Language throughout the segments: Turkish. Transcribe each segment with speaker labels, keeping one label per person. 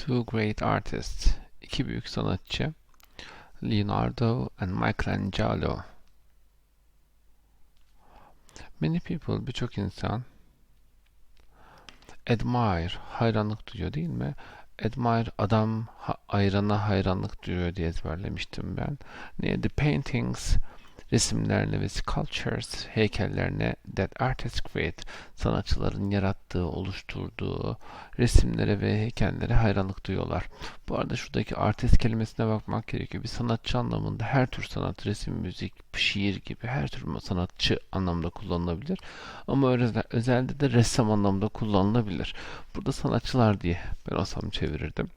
Speaker 1: Two great artists, iki büyük sanatçı, Leonardo and Michelangelo. Many people, birçok insan admire, hayranlık duyuyor değil mi? Admire, adam ha, ayrana hayranlık duyuyor diye ezberlemiştim ben. Ne? The paintings, resimlerine ve sculptures, heykellerine that artists create, sanatçıların yarattığı, oluşturduğu resimlere ve heykellere hayranlık duyuyorlar. Bu arada şuradaki artist kelimesine bakmak gerekiyor. Bir sanatçı anlamında her tür sanat, resim, müzik, şiir gibi her tür sanatçı anlamda kullanılabilir. Ama özel, özelde de ressam anlamda kullanılabilir. Burada sanatçılar diye ben olsam çevirirdim.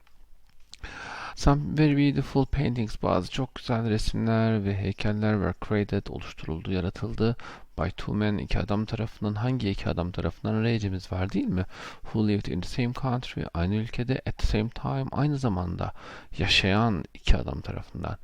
Speaker 1: Some very beautiful paintings, bazı çok güzel resimler ve heykeller were created, oluşturuldu, yaratıldı by two men, iki adam tarafından. Hangi iki adam tarafından? R'cimiz var değil mi? Who lived in the same country, aynı ülkede, at the same time, aynı zamanda yaşayan iki adam tarafından.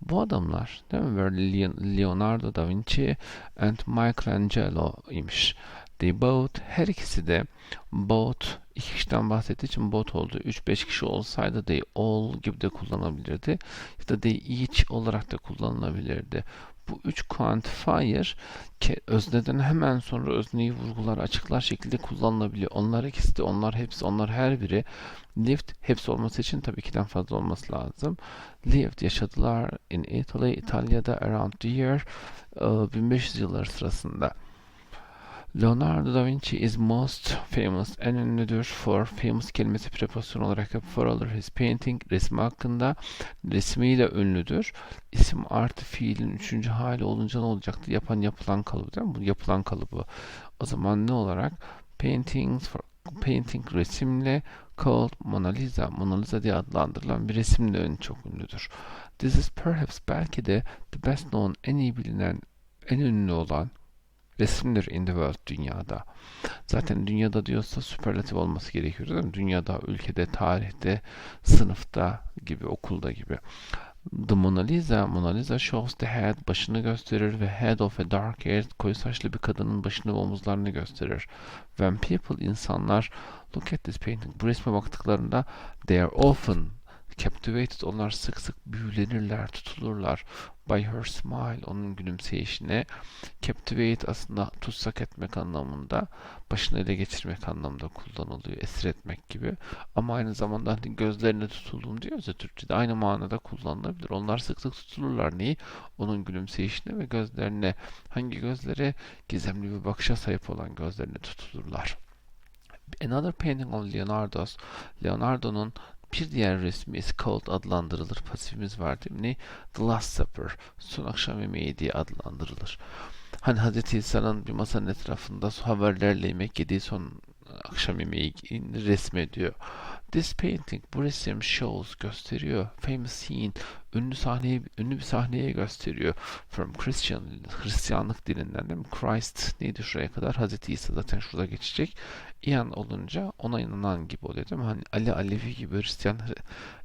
Speaker 1: Bu adamlar, değil mi? Were Leonardo da Vinci and Michelangelo imiş. They both, her ikisi de both, iki kişiden bahsettiği için both oldu. 3-5 kişi olsaydı they all gibi de kullanabilirdi. Ya da they each olarak da kullanılabilirdi. Bu üç quantifier ki özneden hemen sonra özneyi vurgular, açıklar şekilde kullanılabiliyor. Onlar ikisi de, onlar hepsi, onlar her biri lived, hepsi olması için tabii ki'den fazla olması lazım. Lived, yaşadılar in Italy, İtalya'da around the year 1500 yıllar sırasında. Leonardo da Vinci is most famous, en ünlüdür for, famous kelimesi preposisyon olarak hep for alır. His painting, resmi hakkında, resmiyle ünlüdür. İsim artı fiilin üçüncü hali olunca ne olacaktı? Yapan yapılan kalıbı değil mi? Bu yapılan kalıbı. O zaman ne olarak? Paintings for, painting resimle called Mona Lisa, Mona Lisa diye adlandırılan bir resimle ön çok ünlüdür. This is perhaps belki de the best known, en iyi bilinen, en ünlü olan resimdir in the world dünyada. Zaten dünyada diyorsa süperlatif olması gerekiyor değil mi? Dünyada, ülkede, tarihte, sınıfta gibi, okulda gibi. The Mona Lisa, Mona Lisa shows the head, başını gösterir ve head of a dark haired, koyu saçlı bir kadının başını ve omuzlarını gösterir. When people, insanlar look at this painting, bu resme baktıklarında they are often captivated, onlar sık sık büyülenirler, tutulurlar by her smile, onun gülümseyişine. Captivate aslında tutsak etmek anlamında, başını ele geçirmek anlamında kullanılıyor, esir etmek gibi. Ama aynı zamanda hani gözlerine tutuldum diyoruz ya Türkçe'de aynı manada kullanılabilir. Onlar sık sık tutulurlar. Neyi? Onun gülümseyişine ve gözlerine. Hangi gözlere? Gizemli bir bakışa sahip olan gözlerine tutulurlar. Another painting of Leonardo's, Leonardo'nun bir diğer resmi is called adlandırılır. Pasifimiz var değil mi? Ne? The Last Supper. Son akşam yemeği diye adlandırılır. Hani Hazreti İsa'nın bir masanın etrafında haberlerle yemek yediği son akşam yemeği resmediyor. This painting, bu resim shows gösteriyor. Famous scene, ünlü sahneyi, ünlü bir sahneye gösteriyor. From Christian, Hristiyanlık dilinden değil mi? Christ neydi şuraya kadar? Hazreti İsa zaten şurada geçecek. İyan olunca ona inanan gibi oluyor değil mi? Hani Ali Alevi gibi Hristiyan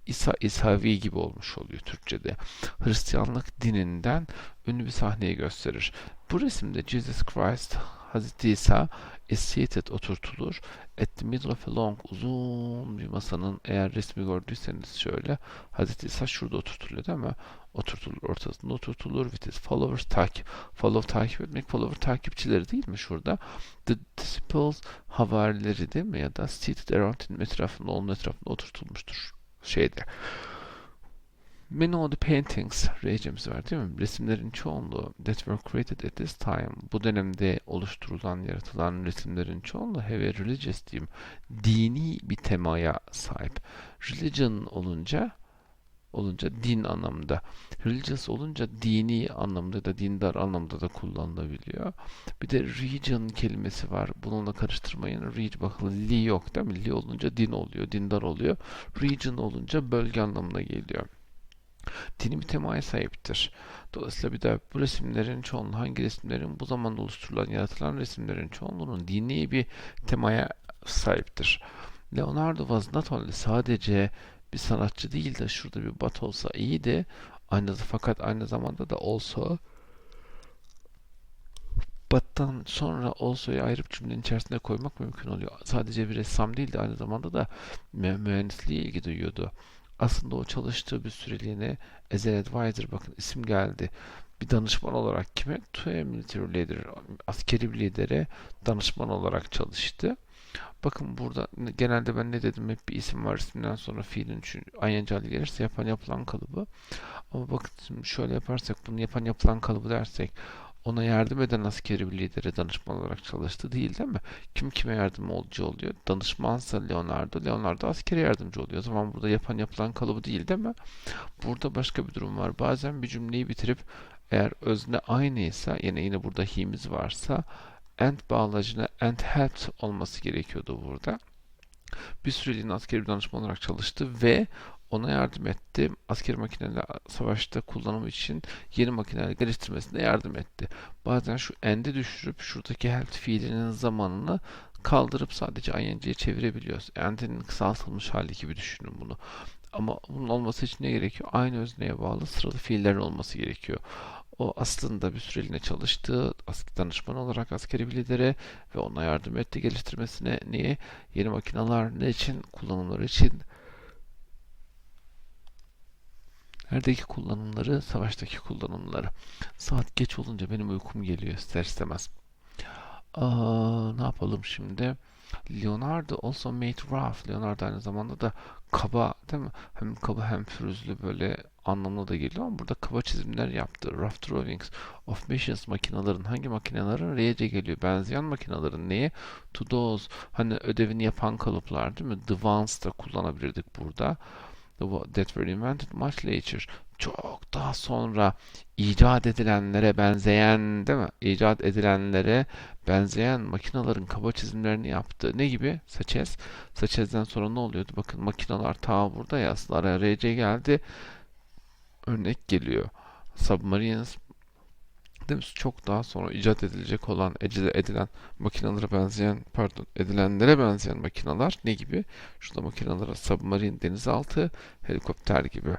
Speaker 1: İsa İsavi gibi olmuş oluyor Türkçe'de. Hristiyanlık dininden ünlü bir sahneyi gösterir. Bu resimde Jesus Christ Hazreti İsa is seated oturtulur. At the middle of a long uzun bir masanın eğer resmi gördüyseniz şöyle Hazreti İsa şurada oturtuluyor değil mi? Oturtulur ortasında oturtulur. With his followers takip. Follow takip etmek. Follower takipçileri değil mi şurada? The disciples havarileri değil mi? Ya da seated around him etrafında onun etrafında oturtulmuştur şeyde. Many of the paintings, rejimiz var değil mi? Resimlerin çoğunluğu that were created at this time, bu dönemde oluşturulan, yaratılan resimlerin çoğunluğu have a religious diyeyim, dini bir temaya sahip. Religion olunca olunca din anlamında. Religious olunca dini anlamda da dindar anlamda da kullanılabiliyor. Bir de region kelimesi var. Bununla karıştırmayın. Region bakın li yok değil mi? Li olunca din oluyor, dindar oluyor. Region olunca bölge anlamına geliyor dini bir temaya sahiptir. Dolayısıyla bir de bu resimlerin çoğunluğu hangi resimlerin bu zamanda oluşturulan, yaratılan resimlerin çoğunluğunun dini bir temaya sahiptir. Leonardo only sadece bir sanatçı değil de şurada bir bat olsa iyiydi. Aynı fakat aynı zamanda da also but'tan sonra also'yu ayırıp cümlenin içerisine koymak mümkün oluyor. Sadece bir ressam değil de aynı zamanda da mü mühendisliğe ilgi duyuyordu. Aslında o çalıştığı bir süreliğine as an advisor bakın isim geldi. Bir danışman olarak kime? To a military leader. Askeri bir lidere danışman olarak çalıştı. Bakın burada genelde ben ne dedim hep bir isim var isimden sonra fiilin ing gelirse yapan yapılan kalıbı. Ama bakın şöyle yaparsak bunu yapan yapılan kalıbı dersek ona yardım eden askeri bir lidere danışman olarak çalıştı değil değil mi? Kim kime yardımcı oluyor? Danışmansa Leonardo, Leonardo askeri yardımcı oluyor. O zaman burada yapan yapılan kalıbı değil değil mi? Burada başka bir durum var. Bazen bir cümleyi bitirip eğer özne aynıysa yine yine burada he'miz varsa and bağlacına and helped olması gerekiyordu burada. Bir süreliğine askeri bir danışman olarak çalıştı ve ona yardım etti. Askeri makineler savaşta kullanımı için yeni makineler geliştirmesine yardım etti. Bazen şu end'i düşürüp şuradaki help fiilinin zamanını kaldırıp sadece ing'ye çevirebiliyoruz. End'in kısaltılmış hali gibi düşünün bunu. Ama bunun olması için ne gerekiyor? Aynı özneye bağlı sıralı fiillerin olması gerekiyor. O aslında bir süreliğine çalıştı. Danışman olarak askeri bir lidere ve ona yardım etti geliştirmesine. Niye? Yeni makineler ne için? Kullanımları için. Neredeki kullanımları? Savaştaki kullanımları. Saat geç olunca benim uykum geliyor ister istemez. Aa, ne yapalım şimdi? Leonardo also made rough. Leonardo aynı zamanda da kaba değil mi? Hem kaba hem pürüzlü böyle anlamına da geliyor ama burada kaba çizimler yaptı. Rough drawings of machines makinelerin hangi makinelerin R'ye geliyor? Benzeyen makinelerin neye? To those hani ödevini yapan kalıplar değil mi? The ones da kullanabilirdik burada that were invented much later. Çok daha sonra icat edilenlere benzeyen değil mi? İcat edilenlere benzeyen makinaların kaba çizimlerini yaptı. Ne gibi? Saçez. Saçez'den sonra ne oluyordu? Bakın makinalar ta burada ya RC geldi. Örnek geliyor. Submarines mi? Çok daha sonra icat edilecek olan, edilen makinalara benzeyen, pardon, edilenlere benzeyen makinalar ne gibi? Şurada makinalara submarine, denizaltı, helikopter gibi.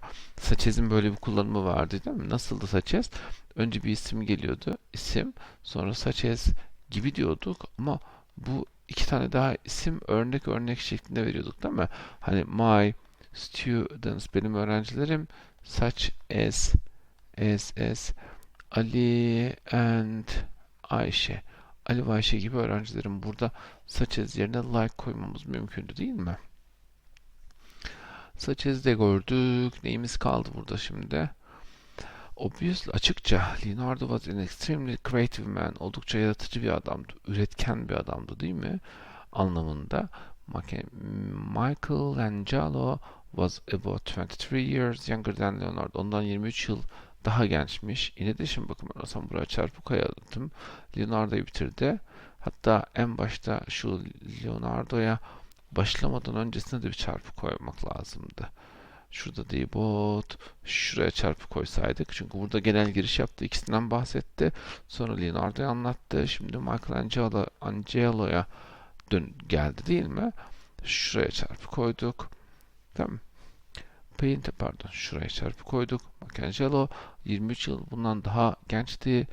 Speaker 1: Saçez'in böyle bir kullanımı vardı değil mi? Nasıldı Saçez? Önce bir isim geliyordu. isim, sonra Saçez gibi diyorduk ama bu iki tane daha isim örnek örnek şeklinde veriyorduk değil mi? Hani my students benim öğrencilerim such as as as Ali and Ayşe. Ali ve Ayşe gibi öğrencilerin burada Saçez yerine like koymamız mümkündü değil mi? Saçez'de gördük. Neyimiz kaldı burada şimdi? Obviously açıkça Leonardo was an extremely creative man. Oldukça yaratıcı bir adamdı. Üretken bir adamdı değil mi? Anlamında. Michelangelo was about 23 years younger than Leonardo. Ondan 23 yıl daha gençmiş. Ben olsam buraya çarpı koyalım. Leonardo'yu bitirdi. Hatta en başta şu Leonardo'ya başlamadan öncesinde de bir çarpı koymak lazımdı. Şurada değil bot. Şuraya çarpı koysaydık. Çünkü burada genel giriş yaptı. ikisinden bahsetti. Sonra Leonardo'ya anlattı. Şimdi Michelangelo Angelo'ya dön geldi değil mi? Şuraya çarpı koyduk. Tamam. Paint pardon şuraya çarpı koyduk. Michelangelo 23 yıl bundan daha gençti.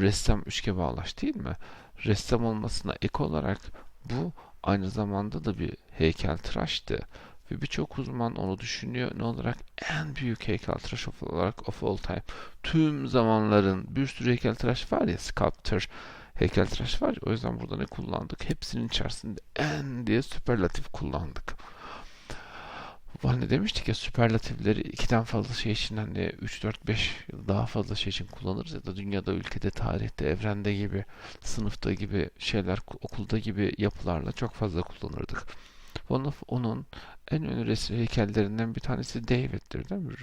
Speaker 1: Ressam üçge bağlaş değil mi? Ressam olmasına ek olarak bu aynı zamanda da bir heykeltıraştı. Ve birçok uzman onu düşünüyor. Ne olarak? En büyük heykeltıraş olarak of all time. Tüm zamanların bir sürü heykeltıraş var ya sculptor heykeltıraş var. O yüzden burada ne kullandık? Hepsinin içerisinde en diye süperlatif kullandık. Hani demiştik ya süperlatifleri ikiden fazla şey için hani 3, 4, 5 daha fazla şey için kullanırız ya da dünyada, ülkede, tarihte, evrende gibi, sınıfta gibi şeyler, okulda gibi yapılarla çok fazla kullanırdık. Onun, onun en ünlü resim heykellerinden bir tanesi David'dir değil mi?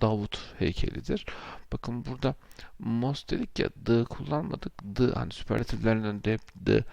Speaker 1: Davut heykelidir. Bakın burada most dedik ya the kullanmadık. The hani süperlatiflerin önünde hep the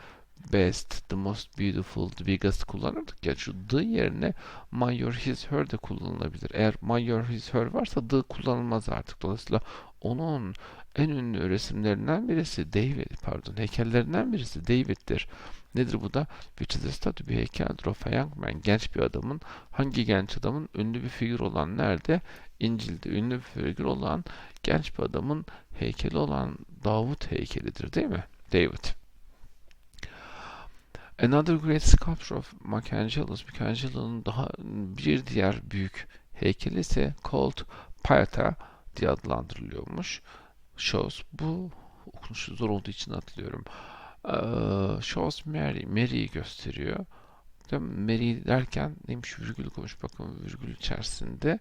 Speaker 1: best, the most beautiful, the biggest kullanırdık ya şu the yerine my, your, his, her de kullanılabilir. Eğer my, your, his, her varsa the kullanılmaz artık. Dolayısıyla onun en ünlü resimlerinden birisi David, pardon heykellerinden birisi David'tir. Nedir bu da? Which is a statue bir heykeldir of a young man. Genç bir adamın. Hangi genç adamın? Ünlü bir figür olan nerede? İncil'de ünlü bir figür olan genç bir adamın heykeli olan Davut heykelidir değil mi? David. Another great sculpture of Michelangelo's, Michelangelo'nun daha bir diğer büyük heykeli ise called Pieta diye adlandırılıyormuş. Shows bu okunuşu zor olduğu için atlıyorum. Ee, shows Mary, Mary'i gösteriyor. Mary derken neymiş virgül koymuş bakın virgül içerisinde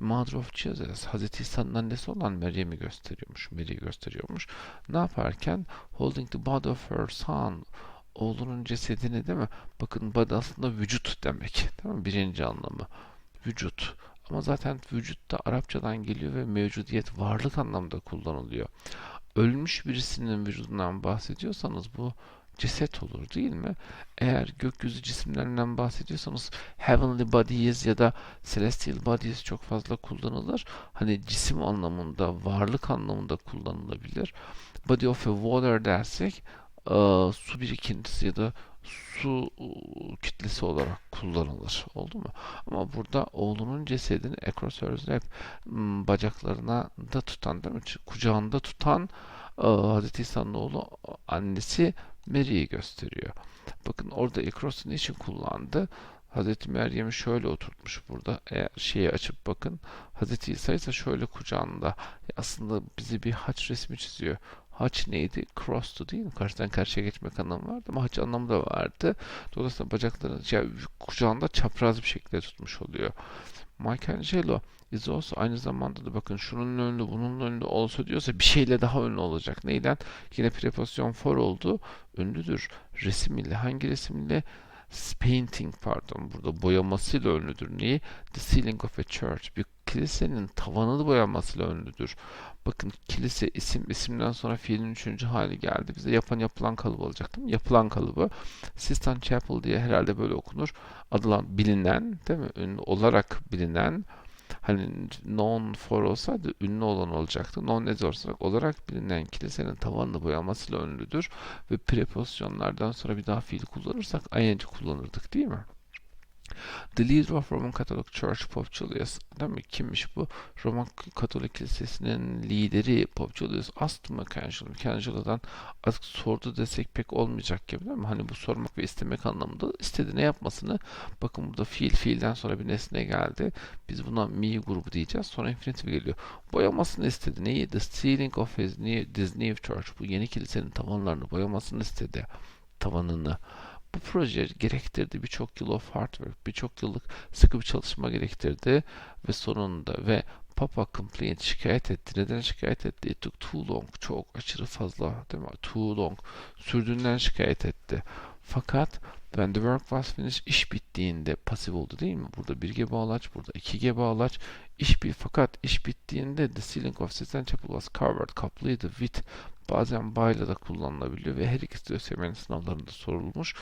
Speaker 1: Mother of Jesus Hazreti İsa'nın annesi olan Meryem'i gösteriyormuş. Mary'i gösteriyormuş. Ne yaparken holding the body of her son oğlunun cesedini değil mi? Bakın body aslında vücut demek. Değil mi? Birinci anlamı. Vücut. Ama zaten vücut da Arapçadan geliyor ve mevcudiyet varlık anlamda kullanılıyor. Ölmüş birisinin vücudundan bahsediyorsanız bu ceset olur değil mi? Eğer gökyüzü cisimlerinden bahsediyorsanız heavenly bodies ya da celestial bodies çok fazla kullanılır. Hani cisim anlamında, varlık anlamında kullanılabilir. Body of a water dersek e, su birikintisi ya da su e, kütlesi olarak kullanılır. Oldu mu? Ama burada oğlunun cesedini lap m, bacaklarına da tutan değil mi? Kucağında tutan e, Hz. İsa'nın oğlu annesi Mary'i gösteriyor. Bakın orada across'u için kullandı? Hz. Meryem'i şöyle oturtmuş burada. Eğer şeyi açıp bakın. Hz. İsa ise şöyle kucağında. Aslında bize bir haç resmi çiziyor. Haç neydi? Cross'tu değil mi? Karşıdan karşıya geçmek anlamı vardı ama haç anlamı da vardı. Dolayısıyla bacaklarını yani kucağında çapraz bir şekilde tutmuş oluyor. Michelangelo is also aynı zamanda da bakın şunun önlü bunun önlü olsa diyorsa bir şeyle daha ünlü olacak. Neyden? Yine preposisyon for oldu. Ünlüdür. Resim ile hangi resim ile? Painting pardon burada boyamasıyla ünlüdür. Niye? The ceiling of a church. Bir kilisenin tavanını boyamasıyla ünlüdür. Bakın kilise isim isimden sonra fiilin üçüncü hali geldi. Bize yapan yapılan kalıbı mi? Yapılan kalıbı. Sistan Chapel diye herhalde böyle okunur. Adılan bilinen değil mi? Ünlü olarak bilinen hani known for olsaydı ünlü olan olacaktı. Known as olsak olarak bilinen kilisenin tavanını boyamasıyla ünlüdür ve prepozisyonlardan sonra bir daha fiil kullanırsak ing kullanırdık değil mi? The leader of Roman Catholic Church Pope Julius. Değil mi? Kimmiş bu? Roman Katolik Kilisesi'nin lideri Pope Julius asked Michelangelo. Michelangelo'dan artık sordu desek pek olmayacak gibi değil mi? Hani bu sormak ve istemek anlamında istedi ne yapmasını. Bakın burada fiil fiilden sonra bir nesne geldi. Biz buna mi grubu diyeceğiz. Sonra infinitive geliyor. Boyamasını istedi. Neyi? The ceiling of his new, this new church. Bu yeni kilisenin tavanlarını boyamasını istedi. Tavanını. Bu proje gerektirdi birçok yıl of hard work, birçok yıllık sıkı bir çalışma gerektirdi ve sonunda ve Papa complaint şikayet etti. Neden şikayet etti? It took too long. Çok aşırı fazla değil mi? Too long. Sürdüğünden şikayet etti. Fakat when the work was finished iş bittiğinde pasif oldu değil mi? Burada 1G bağlaç, burada 2G bağlaç. İş bir fakat iş bittiğinde the ceiling of Sistine Chapel was covered, kaplıydı with bazen bayla da kullanılabiliyor ve her ikisi de ÖSYM'nin sınavlarında sorulmuş.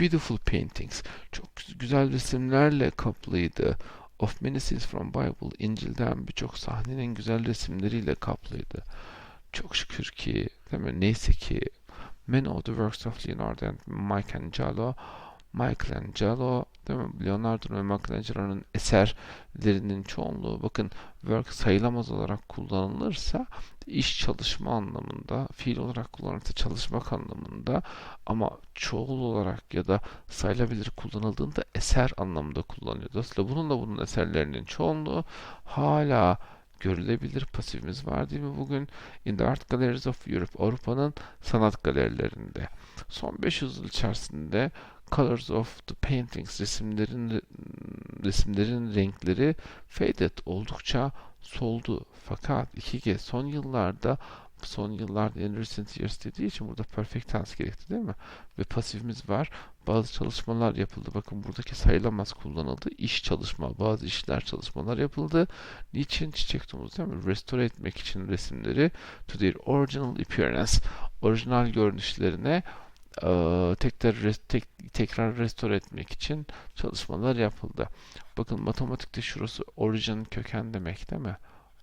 Speaker 1: Beautiful paintings. Çok güzel resimlerle kaplıydı. Of many scenes from Bible. İncil'den birçok sahnenin güzel resimleriyle kaplıydı. Çok şükür ki, değil mi? Neyse ki many of the works of Leonardo and Michelangelo Michelangelo, değil mi? Leonardo ve Michelangelo'nun eserlerinin çoğunluğu bakın work sayılamaz olarak kullanılırsa iş çalışma anlamında, fiil olarak kullanılırsa çalışmak anlamında ama çoğul olarak ya da sayılabilir kullanıldığında eser anlamında kullanılıyor. Dolayısıyla bununla bunun eserlerinin çoğunluğu hala görülebilir pasifimiz var değil mi bugün? In the Art Galleries of Europe, Avrupa'nın sanat galerilerinde. Son 500 yıl içerisinde colors of the paintings resimlerin resimlerin renkleri faded oldukça soldu. Fakat 2G son yıllarda son yıllarda in recent years dediği için burada perfect tense gerekti değil mi? Ve pasifimiz var. Bazı çalışmalar yapıldı. Bakın buradaki sayılamaz kullanıldı. İş çalışma, bazı işler çalışmalar yapıldı. Niçin? Çiçek domuz değil mi? Restore etmek için resimleri to their original appearance. Orijinal görünüşlerine tekrar tek, tekrar restore etmek için çalışmalar yapıldı. Bakın matematikte şurası origin köken demek değil mi?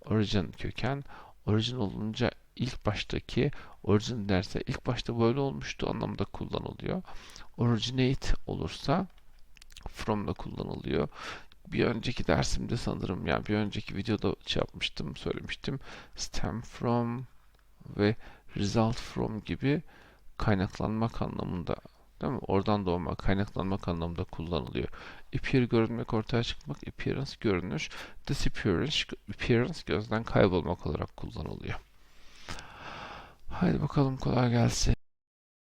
Speaker 1: Origin köken origin olunca ilk baştaki origin derse ilk başta böyle olmuştu anlamda kullanılıyor. Originate olursa from da kullanılıyor. Bir önceki dersimde sanırım yani bir önceki videoda şey yapmıştım, söylemiştim. Stem from ve result from gibi kaynaklanmak anlamında değil mi? Oradan doğmak, kaynaklanmak anlamında kullanılıyor. Appear görünmek, ortaya çıkmak, appearance görünüş, disappearance, appearance gözden kaybolmak olarak kullanılıyor. Haydi bakalım kolay gelsin.